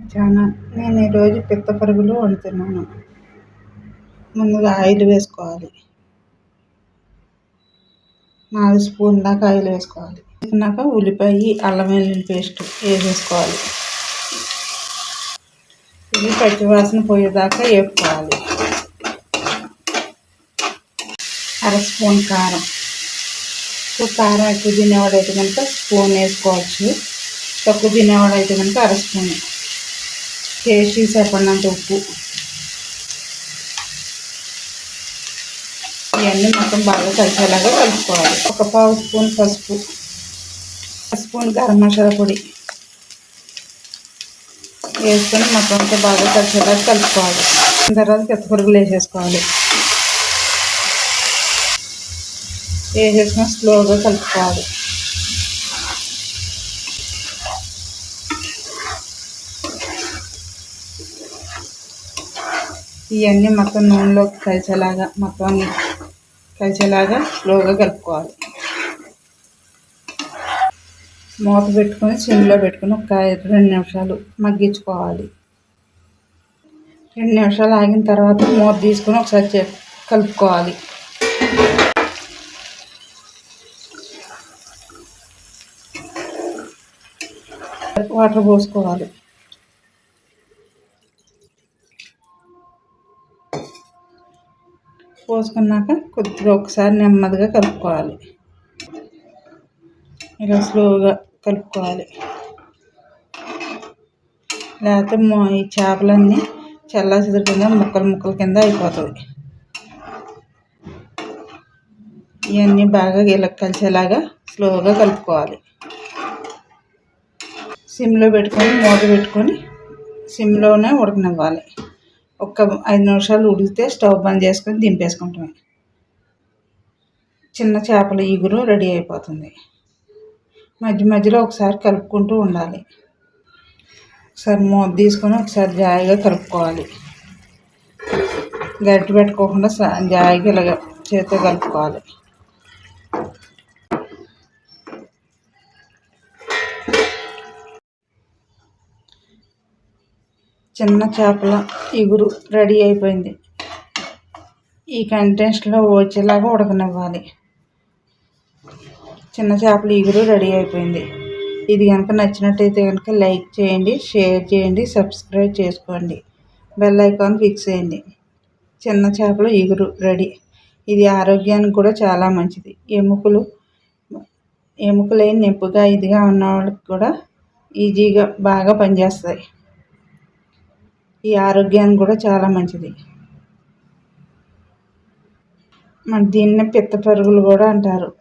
చాలా నేను ఈరోజు పిత్త పరుగులు వండుతున్నాను. ముందుగా ఆయిల్ వేసుకోవాలి. నాలుగు స్పూన్ దాకా ఆయిల్ వేసుకోవాలి. వేసుకున్నాక ఉల్లిపాయ అల్లం వెల్లుల్లి పేస్ట్ వేసేసుకోవాలి. ఇది పచ్చివాసన పోయేదాకా వేపుకోవాలి. అర స్పూన్ కారం. కారం ఎక్కువ తినేవాడైతే కనుక స్పూన్ వేసుకోవచ్చు. తక్కువ తినేవాడైతే కనుక అర స్పూన్. టేస్టీ సరిపడినంత ఉప్పు. ఇవన్నీ మొత్తం బాగా కలిసేలాగా కలుపుకోవాలి. ఒక పావు స్పూన్ పసుపు స్పూన్ గరం మసాలా పొడి వేసుకొని మొత్తం అంతా బాగా కలిసేలాగా కలుపుకోవాలి. తర్వాత పెద్దపురుగులు వేసేసుకోవాలి. వేసేసుకొని స్లోగా కలుపుకోవాలి. ఇవన్నీ మొత్తం నూనెలోకి కలిసేలాగా మొత్తం అన్ని కలిసేలాగా స్లోగా కలుపుకోవాలి. మూత పెట్టుకొని సిమ్లో పెట్టుకొని ఒక రెండు నిమిషాలు మగ్గించుకోవాలి. రెండు నిమిషాలు ఆగిన తర్వాత మూత తీసుకొని ఒకసారి కలుపుకోవాలి. వాటర్ పోసుకోవాలి. పోసుకున్నాక కొద్దిగా ఒకసారి నెమ్మదిగా కలుపుకోవాలి. ఇలా స్లోగా కలుపుకోవాలి. లేకపోతే ఈ చేపలన్నీ చల్ల కింద ముక్కలు ముక్కల కింద అయిపోతుంది ఇవన్నీ బాగా ఇలా కలిసేలాగా స్లోగా కలుపుకోవాలి. సిమ్లో పెట్టుకొని మూత పెట్టుకొని సిమ్లోనే ఉడకనివ్వాలి. ఒక్క ఐదు నిమిషాలు ఉడికితే స్టవ్ బంద్ చేసుకొని దింపేసుకుంటామే చిన్న చేపల ఈగురు రెడీ అయిపోతుంది. మధ్య మధ్యలో ఒకసారి కలుపుకుంటూ ఉండాలి. ఒకసారి మూత తీసుకొని ఒకసారి జాయిగా కలుపుకోవాలి. గట్టి పెట్టుకోకుండా జాయిగా ఇలాగ చేతితో కలుపుకోవాలి. చిన్న చేపల ఇగురు రెడీ అయిపోయింది. ఈ కంటెస్ట్లో వచ్చేలాగా ఉడకనివ్వాలి. చిన్న చేపల ఇగురు రెడీ అయిపోయింది. ఇది కనుక నచ్చినట్టయితే కనుక లైక్ చేయండి షేర్ చేయండి సబ్స్క్రైబ్ చేసుకోండి. బెల్ ఐకాన్ ఫిక్స్ చేయండి. చిన్న చేపల ఇగురు రెడీ. ఇది ఆరోగ్యానికి కూడా చాలా మంచిది. ఎముకలు ఎముకలైన నొప్పిగా ఇదిగా ఉన్న వాళ్ళకి కూడా ఈజీగా బాగా పనిచేస్తాయి. ఈ ఆరోగ్యానికి కూడా చాలా మంచిది. మన దీన్ని పిత్త పరుగులు కూడా అంటారు.